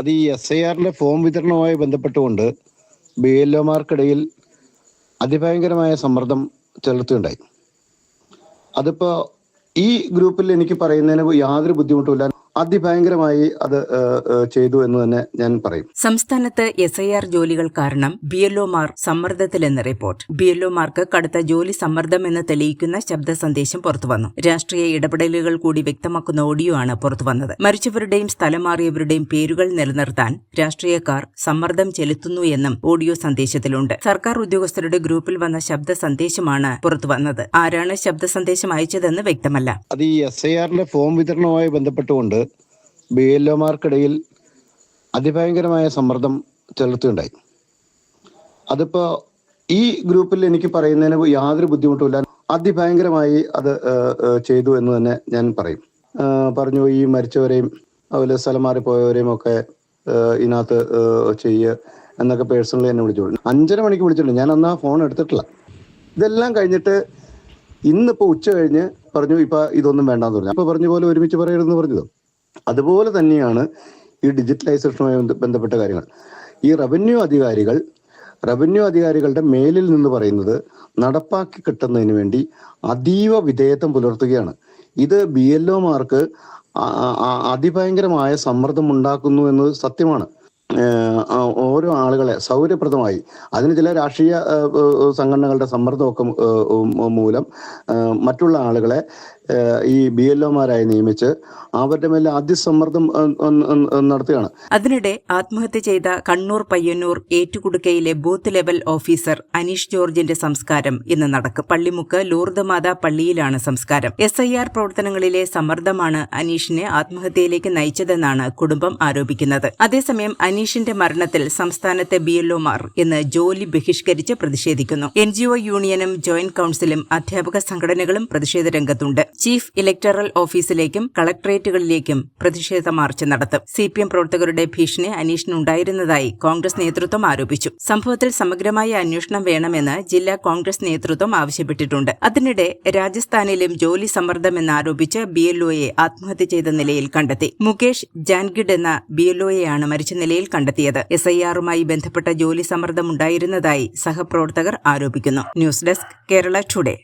അത് ഈ S I ആറിന്റെ ഫോം വിതരണവുമായി ബന്ധപ്പെട്ടുകൊണ്ട് ബി എൽ ഒമാർക്കിടയിൽ അതിഭയങ്കരമായ സമ്മർദ്ദം ചെലുത്തുകയുണ്ടായി. അതിപ്പോ ഈ ഗ്രൂപ്പിൽ എനിക്ക് പറയുന്നതിന് യാതൊരു ബുദ്ധിമുട്ടുമില്ല. അതിഭയങ്കരമായി അത് ചെയ്തു എന്ന് തന്നെ ഞാൻ പറയും. സംസ്ഥാനത്ത് എസ് ഐ ആർ ജോലികൾ കാരണം ബി എൽ ഒമാർ സമ്മർദ്ദത്തിലെന്ന് റിപ്പോർട്ട്. ബി എൽ ഒമാർക്ക് കടുത്ത ജോലി സമ്മർദ്ദമെന്ന് തെളിയിക്കുന്ന ശബ്ദ സന്ദേശം പുറത്തുവന്നു. രാഷ്ട്രീയ ഇടപെടലുകൾ കൂടി വ്യക്തമാക്കുന്ന ഓഡിയോ ആണ് പുറത്തുവന്നത്. മരിച്ചവരുടെയും സ്ഥലം മാറിയവരുടെയും പേരുകൾ നിലനിർത്താൻ രാഷ്ട്രീയക്കാർ സമ്മർദ്ദം ചെലുത്തുന്നു എന്നും ഓഡിയോ സന്ദേശത്തിലുണ്ട്. സർക്കാർ ഉദ്യോഗസ്ഥരുടെ ഗ്രൂപ്പിൽ വന്ന ശബ്ദ സന്ദേശമാണ് പുറത്തുവന്നത്. ആരാണ് ശബ്ദ സന്ദേശം അയച്ചതെന്ന് വ്യക്തമല്ല. അത് ഈ എസ് ഐ ആറിന്റെ ഫോം വിതരണവുമായി ബന്ധപ്പെട്ടുകൊണ്ട് ബി എൽ ഒമാർക്കിടയിൽ അതിഭയങ്കരമായ സമ്മർദ്ദം ചെലുത്തുകയുണ്ടായി. അതിപ്പോ ഈ ഗ്രൂപ്പിൽ എനിക്ക് പറയുന്നതിന് യാതൊരു ബുദ്ധിമുട്ടുമില്ല. അതിഭയങ്കരമായി അത് ചെയ്തു എന്ന് തന്നെ ഞാൻ പറയും. പറഞ്ഞു ഈ മരിച്ചവരെയും അതുപോലെ സ്ഥലം മാറിപ്പോയവരെയും ഒക്കെ ഇതിനകത്ത് ചെയ്യുക എന്നൊക്കെ പേഴ്സണലി എന്നെ വിളിച്ചു അഞ്ചര മണിക്ക് വിളിച്ചിട്ടുണ്ട്. ഞാൻ അന്ന് ആ ഫോൺ എടുത്തിട്ടില്ല. ഇതെല്ലാം കഴിഞ്ഞിട്ട് ഇന്നിപ്പോ ഉച്ച കഴിഞ്ഞ് പറഞ്ഞു ഇപ്പൊ ഇതൊന്നും വേണ്ടാന്ന് പറഞ്ഞു. അപ്പൊ പറഞ്ഞ പോലെ ഒരുമിച്ച് പറയരുതെന്ന് പറഞ്ഞത്? അതുപോലെ തന്നെയാണ് ഈ ഡിജിറ്റലൈസേഷനുമായി ബന്ധപ്പെട്ട കാര്യങ്ങൾ. ഈ റവന്യൂ അധികാരികൾ റവന്യൂ അധികാരികളുടെ മേലിൽ നിന്ന് പറയുന്നത് നടപ്പാക്കി കിട്ടുന്നതിന് വേണ്ടി അതീവ വിധേയത്വം പുലർത്തുകയാണ്. ഇത് ബി എൽ ഒമാർക്ക് അതിഭയങ്കരമായ സമ്മർദ്ദം ഉണ്ടാക്കുന്നു എന്നത് സത്യമാണ്. ഓരോ ആളുകളെ സൗകര്യപ്രദമായി അതിന് ചില രാഷ്ട്രീയ സംഘടനകളുടെ സമ്മർദ്ദമൊക്കെ മൂലം മറ്റുള്ള ആളുകളെ ഈ ബി എൽ ഒമാരായി നിയമിച്ച് അവരുടെ മേലെ അതിസമ്മർദ്ദം നടത്തുകയാണ്. അതിനിടെ ആത്മഹത്യ ചെയ്ത കണ്ണൂർ പയ്യന്നൂർ ഏറ്റുകുടുക്കയിലെ ബൂത്ത് ലെവൽ ഓഫീസർ അനീഷ് ജോർജിന്റെ സംസ്കാരം ഇന്ന് നടക്കും. പള്ളിമുക്ക് ലൂർദമാത പള്ളിയിലാണ് സംസ്കാരം. എസ് ഐ ആർ പ്രവർത്തനങ്ങളിലെ സമ്മർദ്ദമാണ് അനീഷിനെ ആത്മഹത്യയിലേക്ക് നയിച്ചതെന്നാണ് കുടുംബം ആരോപിക്കുന്നത്. അതേസമയം അനീഷിന്റെ മരണത്തിൽ സംസ്ഥാനത്തെ ബി എൽ ഒമാർ ഇന്ന് ജോലി ബഹിഷ്കരിച്ച് പ്രതിഷേധിക്കുന്നു. എൻ ജി ഒ യൂണിയനും ജോയിന്റ് കൌൺസിലും അധ്യാപക സംഘടനകളും പ്രതിഷേധ രംഗത്തുണ്ട്. ചീഫ് ഇലക്ടറൽ ഓഫീസിലേക്കും കളക്ടറേറ്റുകളിലേക്കും പ്രതിഷേധ മാർച്ച് നടത്തും. സി പി എം പ്രവർത്തകരുടെ ഭീഷണി അനീഷിനുണ്ടായിരുന്നതായി കോൺഗ്രസ് നേതൃത്വം ആരോപിച്ചു. സംഭവത്തിൽ സമഗ്രമായ അന്വേഷണം വേണമെന്ന് ജില്ലാ കോൺഗ്രസ് നേതൃത്വം ആവശ്യപ്പെട്ടിട്ടുണ്ട്. അതിനിടെ രാജസ്ഥാനിലും ജോലി സമ്മർദ്ദമെന്നാരോപിച്ച് ബി എൽ ഒയെ ആത്മഹത്യ ചെയ്ത നിലയിൽ കണ്ടെത്തി. മുകേഷ് ജാൻഗിഡ് എന്ന ബി എൽ ഒയെയാണ് മരിച്ച നിലയിൽ കണ്ടെത്തിയത്. എസ് ഐ ആറുമായി ബന്ധപ്പെട്ട ജോലി സമ്മർദ്ദമുണ്ടായിരുന്നതായി സഹപ്രവർത്തകർ ആരോപിക്കുന്നു. News desk Kerala today.